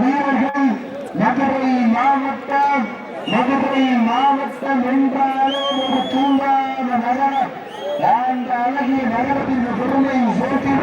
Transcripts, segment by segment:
வீரர்கள் மதுரை மாவட்டம் மதுரை மாவட்டம் என்றாலே ஒரு தூங்காத நகரம் அந்த அழகிய நகரத்தின் பெருமை சேர்த்திட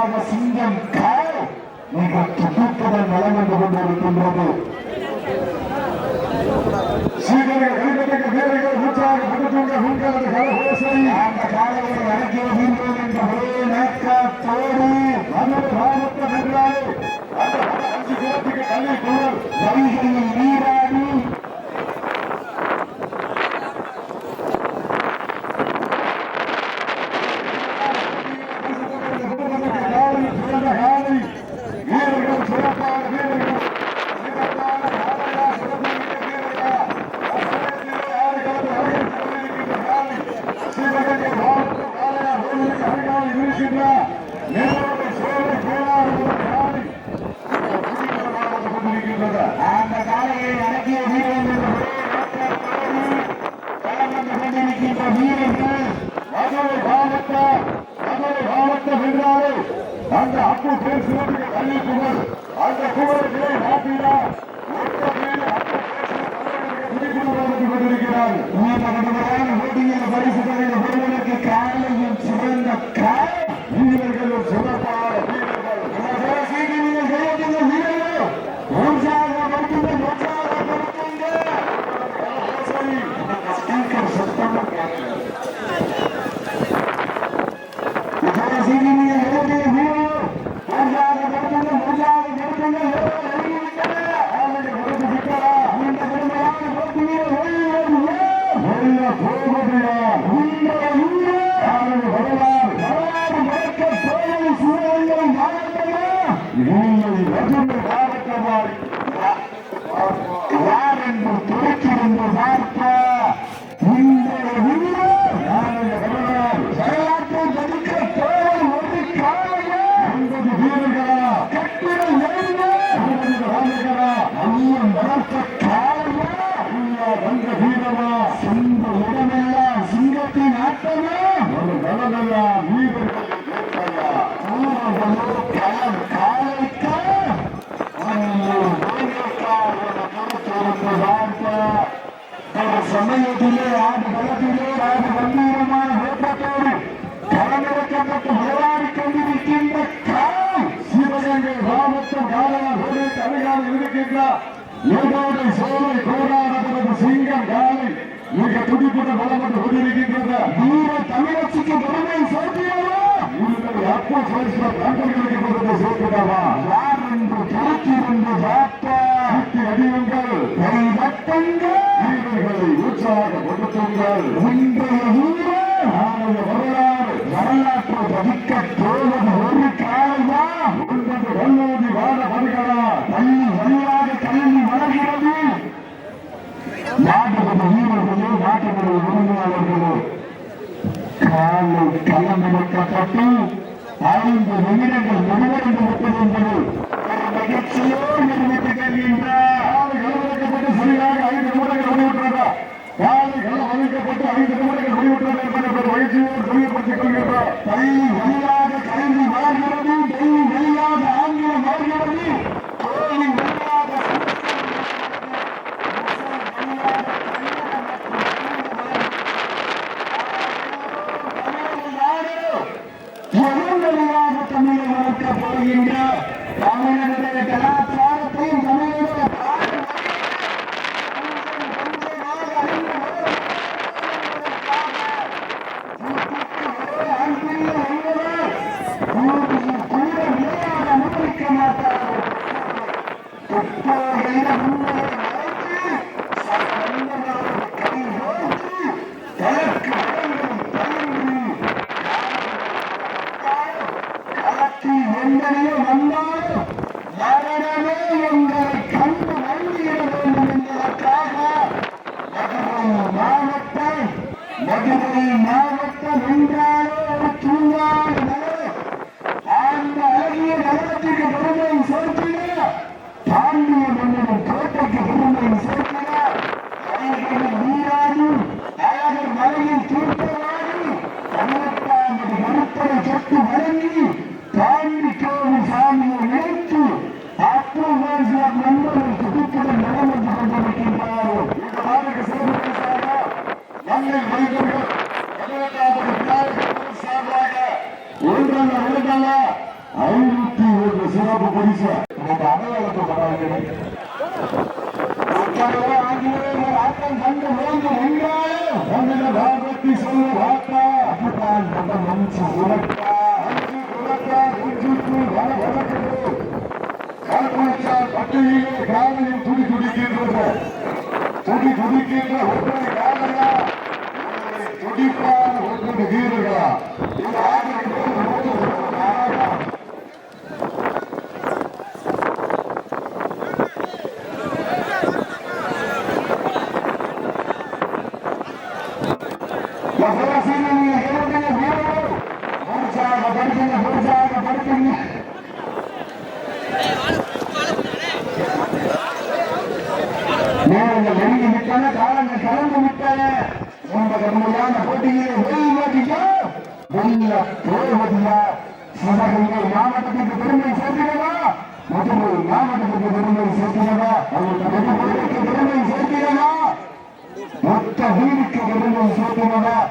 சாதாரண சிங்கம் கால் மிக துடிப்புடன் வளர்ந்து கொண்டிருக்கின்றது நீரா Yeah. ஏகோடு சோலை கோரானது சிங்கம் காலை. மிக துடிப்புடன் வளர்ந்து கொண்டிருக்கின்றது. தூர தமிழச்சுக்கு வறுமை சேர்த்தியாவா அப்போ சேர்த்த நாட்டிற்கு கொடுத்த சேர்க்கிறாவா யார் என்று திருச்சி என்று பார்த்தி அடியுங்கள். பெரியங்கள் வீரர்களை உற்சாக கொடுத்துங்கள் இன்றைய வரலாறு வரலாற்றை பதிக்க பதினைந்து நிமிடங்கள் முடிவடை போடுகின்ற தமிழகத்தின் கலாச்சார எந்தனையோ வந்தாலும் யாரிடமே எங்களை கண்டு வந்திட வேண்டும் என்பதற்காக மதுரை மாவட்டம் மதுரை மாவட்டம் என்றால் பணியை முடிக்கும் ஒன்றாக ஐநூத்தி ஒரு சிறப்பு பரிசு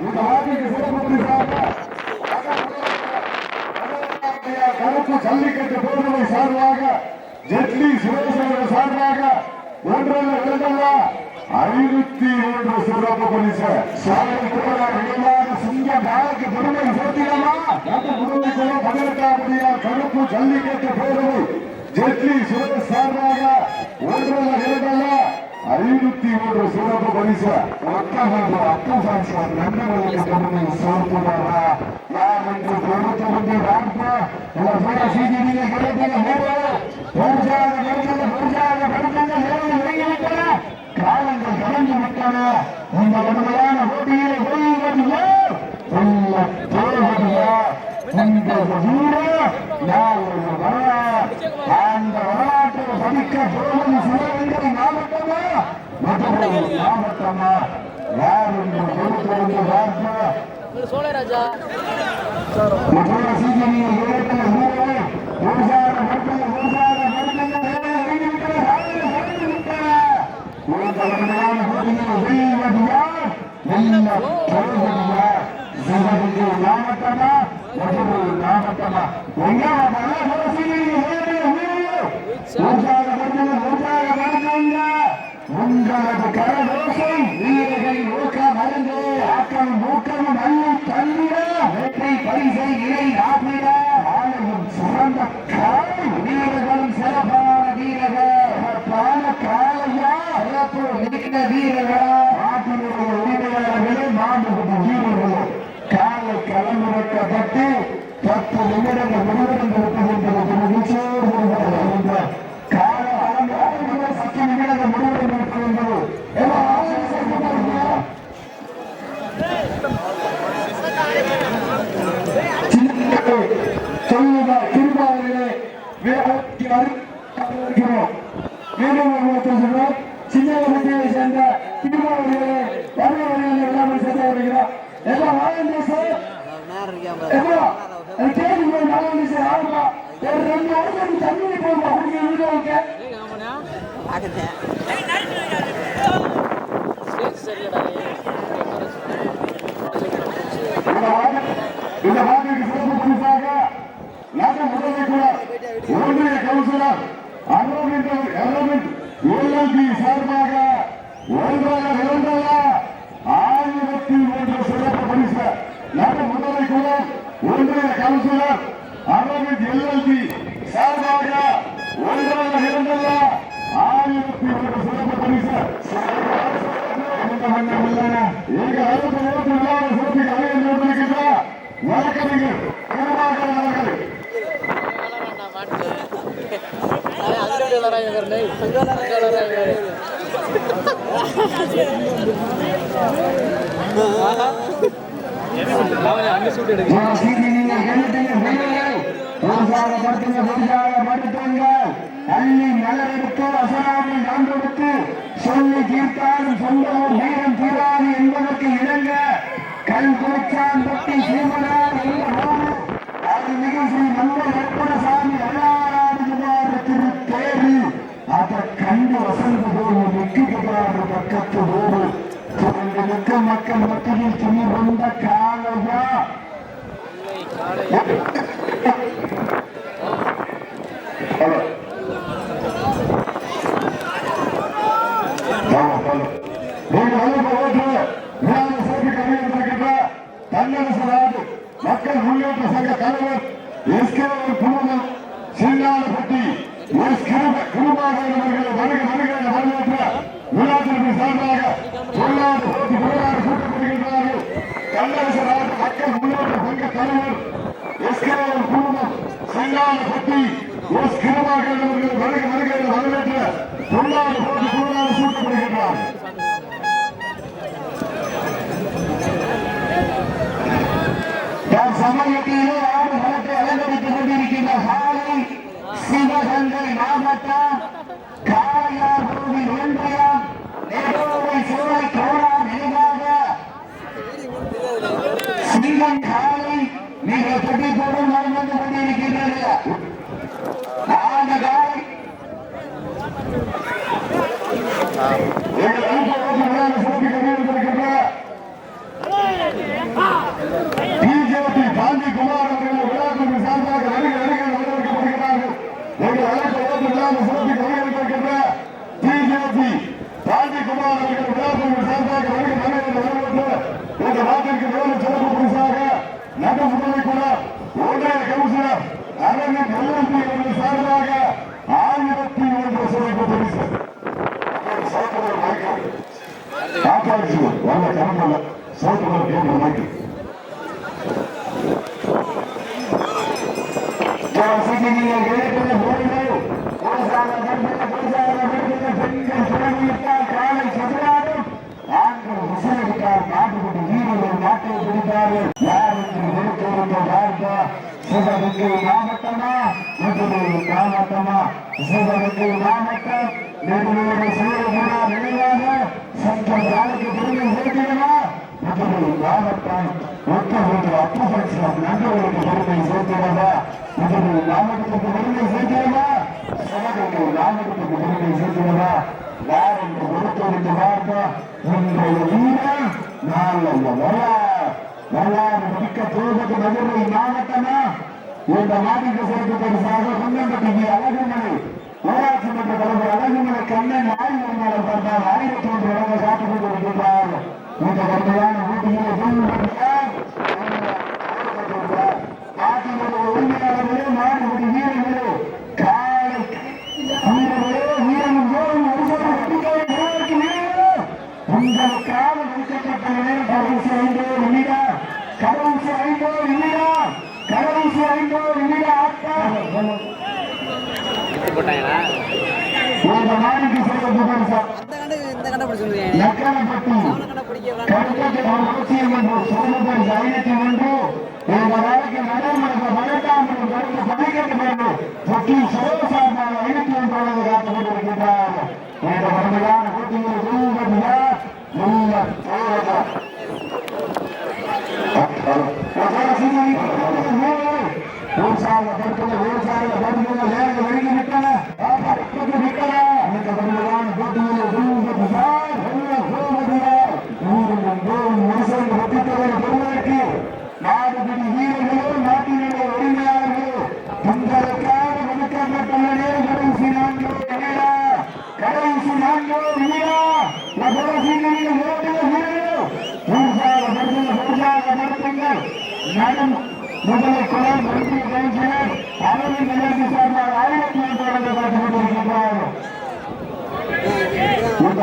இந்த ஆட்சிக்கு சிறப்பு கருப்பு ஜல்லிக்கட்டு போர்வை சார்பாக ஜெட்லி சுரேஷ் சார்பாக ஒன்றரை இரண்டல்லா ஐநூத்தி ஒன்று சிறப்பு பரிசு சாலை கூட விரைவாக சிங்க நாளுக்கு பெருமை சேர்த்திடலாமா பெருமைக்குள்ள பதினெட்டாவது கருப்பு ஜல்லிக்கட்டு போர்வை ஜெட்லி சுரேஷ் சார்பாக ஒன்றரை இரண்டல்லா ஐநூத்தி ஒன்று சிறப்பு பரிசு அக்கா அக்கா சாட்சி நண்பர்களுக்கு பெருமையை சேர்த்துள்ளதா யார் என்று கொடுத்து கொண்டு பார்ப்போம் காலங்கள் கடந்து விட்டன. இந்த பார்க்கலாமா யார் என்று பொறுத்து வந்து பார்க்கலாம் சோழராஜா மாவட்டமா வீரர்களா நாட்டினுடைய உரிமையாளர்களே மாண்புக்கு வீரர்களே காலை களமிறக்கப்பட்டு பத்து நிமிடங்கள் விடுதலை started that. எங்க அரசு ஓட்டு இல்லாத சிறப்பு கலைஞர் சொல்லி தீர்த்தாலும் சொல்லவும் வீரம் தீராது என்பதற்கு இணங்க கல் குளிச்சான் பட்டி சீமனார் அது நிகழ்ச்சி நல்ல வெப்பனசாமி அண்ணாராஜகுமார் திரு தேவி அதை கண்டு வசந்து போது நிற்கிறார் பக்கத்து போது மிக்க மக்கள் மத்தியில் துணி வந்த காலையா மக்கள் முன்னேற்ற சங்க தலைவர் எஸ் கே குடும்பம் சிங்காலப்பட்டி எஸ் குடும்பங்கள் வருக வருக என வரவேற்ற விழாத்திற்கு சார்பாக பொருளாதார போட்டி பொருளாதார கூட்டப்படுகின்றார்கள் கள்ளரசு நாட்டு மக்கள் முன்னேற்ற சங்க தலைவர் எஸ் கே குடும்பம் சிங்காலப்பட்டி எஸ் குடும்பங்கள் வருக வருக என வரவேற்ற பொருளாதார போட்டி பொருளாதார கூட்டப்படுகின்றார்கள் சமயத்திலே ஆடு அலங்கரித்துக் கொண்டிருக்கின்ற சாலை சிவகங்கை மாவட்டம் நெடோவை சோலை கோடா நினைவாக சிங்கம் காலை மிக துடிப்புடன் வந்து கொண்டிருக்கின்றது அந்த காலை எங்கள் அன்பு ஓட்டுநரான சிறப்பு கவிழ்ந்திருக்கின்ற பிஜேபி காந்திகுமார் அவர்கள் விழாக்குழு சார்பாக வருகை வருகை வரவேற்கப்படுகிறார்கள் எங்கள் அழைப்பு ஓட்டுநரான சிறப்பு கவிழ்ந்திருக்கின்ற பிஜேபி காந்திகுமார் அவர்கள் விழாக்குழு சார்பாக வருகை வருகை வரவேற்று இந்த நாட்டிற்கு மேலும் சிறப்பு பரிசாக நட முதலைக்குழர் ஒன்றிய கவுன்சிலர் அரவிந்த் எல்எம்பி அவர்கள் சார்பாக ஆயிரத்தி ஒன்று சிறப்பு பரிசு சோதனை மைக்கேல் காப்பாற்றி வந்த கிளம்பல சோதனை கேட்கிற மைக்கேல் மாவட்டமா மாவட்டமா சிவகங்கை மாவட்டம் நெடுநூறு சூழகுணா நினைவாக சங்கம் நாளைக்கு பெருமை சேர்க்கிறமா மாவட்டம் ஒத்தவர்கள் அப்பசம் நண்பர்களுக்கு பெருமை சேர்க்கிறதா முதலில் மாவட்டத்துக்கு பெருமை சேர்க்கிறதா சிவகங்கை மாவட்டத்துக்கு பெருமை சேர்க்கிறதா யார் என்று பொறுத்தெடுத்து பார்த்தா இன்றைய வீரன் நாளைய வரலாறு வரலாறு முடிக்க போவது மதுரை மாவட்டமா? இந்த மாநில சிறப்பு பரிசாக குன்னம்பட்டி அழகுமலை ஊராட்சி மன்ற தலைவர் அழகுமலை கண்ணன் ஆய்வாளர் பார்த்தால் ஆயிரத்தி ஒன்று வழங்க காத்துக் கொண்டிருக்கிறார் இந்த கடுமையான ஊட்டியிலே உரிமையாளர்களே வீரர்களே காலை வீரர்களே வீரனும் போதும் ஒரு வீரர்களே உங்களுக்காக ஒதுக்கப்பட்ட நேரம் கடைசி ஐந்தோ நிமிடம் கடைசி ஐந்தோ நிமிடம் கடைசி ஐந்தோ நிமிட ஆட்டம் இந்த நாளைக்கு சிறப்பு பரிசா இந்த கண்டை பிடிச்சிருந்தேன் நக்கரப்பட்டி கண்டை பிடிக்க கடுக்கட்டு அவசியம் என்று சிறப்பு ஐநூத்தி ஒன்று இந்த நாளைக்கு கருத்து வேண்டும் ஐநூத்தி காத்துக் கொண்டிருக்கின்றார் இந்த கடுமையான போட்டியில் தூங்குகிறார்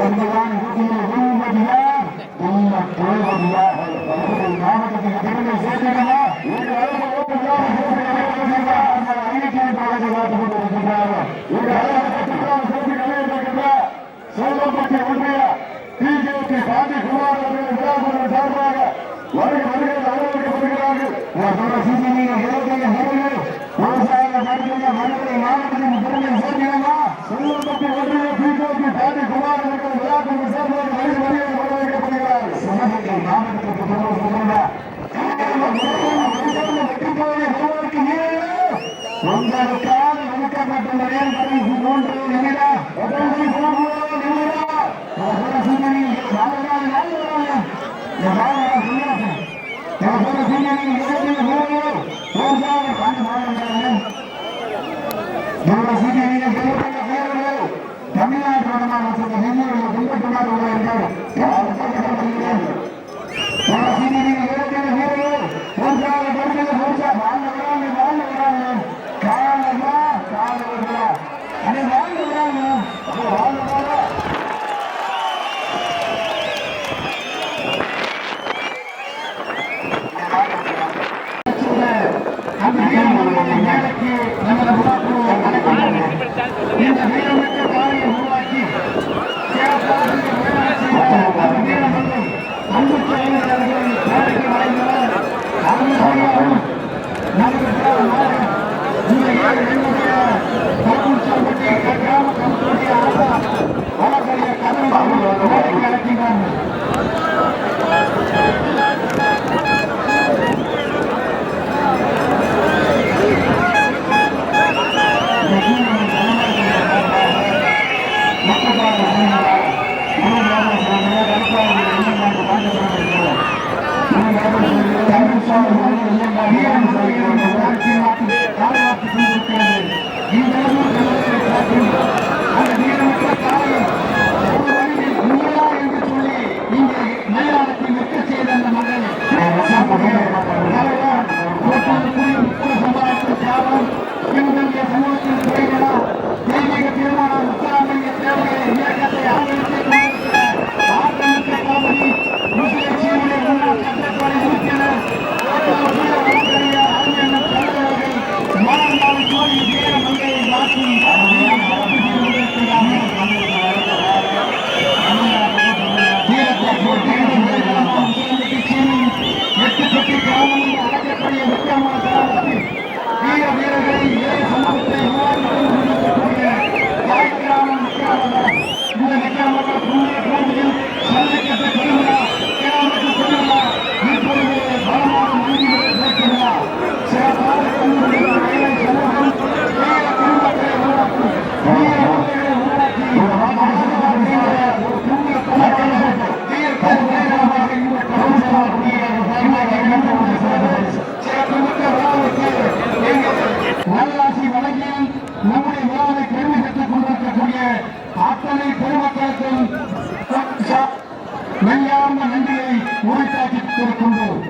கொண்டிருக்கின்றார் இந்த வந்ததான் பெருமக்களுக்கும் நெஞ்சார்ந்த நன்றியை உரைத்தாக்கி கொடுக்கின்றோம்.